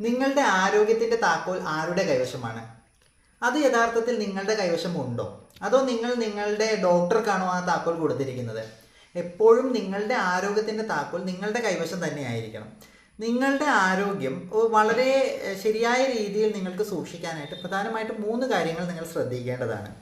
നിങ്ങളുടെ ആരോഗ്യത്തിന്റെ താക്കോൽ ആരുടെ കൈവശമാണ്? അത് യഥാർത്ഥത്തിൽ നിങ്ങളുടെ കൈവശം ഉണ്ടോ? അതോ നിങ്ങൾ നിങ്ങളുടെ ഡോക്ടർക്കാണോ ആ താക്കോൽ കൊടുത്തിരിക്കുന്നത്? എപ്പോഴും നിങ്ങളുടെ ആരോഗ്യത്തിന്റെ താക്കോൽ നിങ്ങളുടെ കൈവശം തന്നെ ആയിരിക്കണം. നിങ്ങളുടെ ആരോഗ്യം വളരെ ശരിയായ രീതിയിൽ നിങ്ങൾക്ക് സൂക്ഷിക്കാനായിട്ട് പ്രധാനമായിട്ട് മൂന്ന് കാര്യങ്ങൾ നിങ്ങൾ ശ്രദ്ധിക്കേണ്ടതാണ്.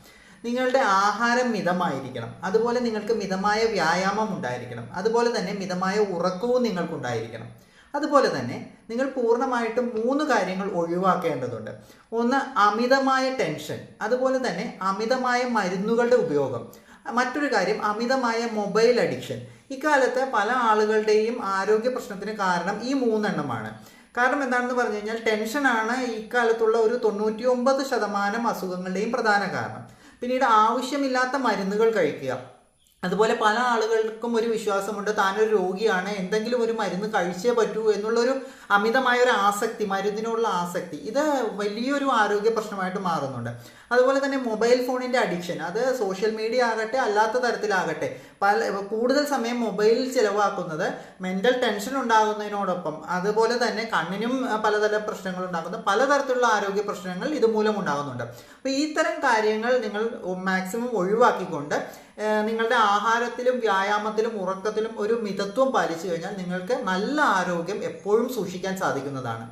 നിങ്ങളുടെ ആഹാരം മിതമായിരിക്കണം. അതുപോലെ നിങ്ങൾക്ക് മിതമായ വ്യായാമം ഉണ്ടായിരിക്കണം. അതുപോലെ തന്നെ മിതമായ ഉറക്കവും നിങ്ങൾക്കുണ്ടായിരിക്കണം. അതുപോലെ തന്നെ നിങ്ങൾ പൂർണമായിട്ടും മൂന്ന് കാര്യങ്ങൾ ഒഴിവാക്കേണ്ടതുണ്ട്. ഒന്ന് അമിതമായ ടെൻഷൻ. അതുപോലെ തന്നെ അമിതമായ മരുന്നുകളുടെ ഉപയോഗം. മറ്റൊരു കാര്യം അമിതമായ മൊബൈൽ അഡിക്ഷൻ. ഇക്കാലത്ത് പല ആളുകളുടെയും ആരോഗ്യ പ്രശ്നത്തിന് കാരണം ഈ മൂന്നെണ്ണമാണ്. കാരണം എന്താണെന്ന് പറഞ്ഞു കഴിഞ്ഞാൽ ടെൻഷനാണ് ഇക്കാലത്തുള്ള ഒരു തൊണ്ണൂറ്റി ഒമ്പത് ശതമാനം അസുഖങ്ങളുടെയും പ്രധാന കാരണം. പിന്നീട് ആവശ്യമില്ലാത്ത മരുന്നുകൾ കഴിക്കുക. അതുപോലെ പല ആളുകൾക്കും ഒരു വിശ്വാസമുണ്ട്. താനൊരു രോഗിയാണ്. എന്തെങ്കിലും ഒരു മരുന്ന് കഴിച്ചേ പറ്റൂ എന്നുള്ളൊരു അമിതമായ ഒരു ആസക്തി മരുന്നിനോടുള്ള ആസക്തി ഇത് വലിയൊരു ആരോഗ്യ പ്രശ്നമായിട്ട് മാറുന്നുണ്ട്. അതുപോലെ തന്നെ മൊബൈൽ ഫോണിന്റെ അഡിക്ഷൻ അത് സോഷ്യൽ മീഡിയ ആകട്ടെ അല്ലാത്ത തരത്തിലാകട്ടെ പല കൂടുതൽ സമയം മൊബൈലിൽ ചിലവാക്കുന്നത് മെന്റൽ ടെൻഷൻ ഉണ്ടാകുന്നതിനോടൊപ്പം അതുപോലെ തന്നെ കണ്ണിനും പലതരം പ്രശ്നങ്ങൾ ഉണ്ടാകുന്നു. പലതരത്തിലുള്ള ആരോഗ്യ പ്രശ്നങ്ങൾ ഇതുമൂലം ഉണ്ടാകുന്നുണ്ട്. അപ്പോൾ ഇത്തരം കാര്യങ്ങൾ നിങ്ങൾ മാക്സിമം ഒഴിവാക്കിക്കൊണ്ട് നിങ്ങളുടെ ആഹാരത്തിലും വ്യായാമത്തിലും ഉറക്കത്തിലും ഒരു മിതത്വം പാലിച്ചു കഴിഞ്ഞാൽ നിങ്ങൾക്ക് നല്ല ആരോഗ്യം എപ്പോഴും സൂക്ഷിക്കാൻ സാധിക്കുന്നതാണ്.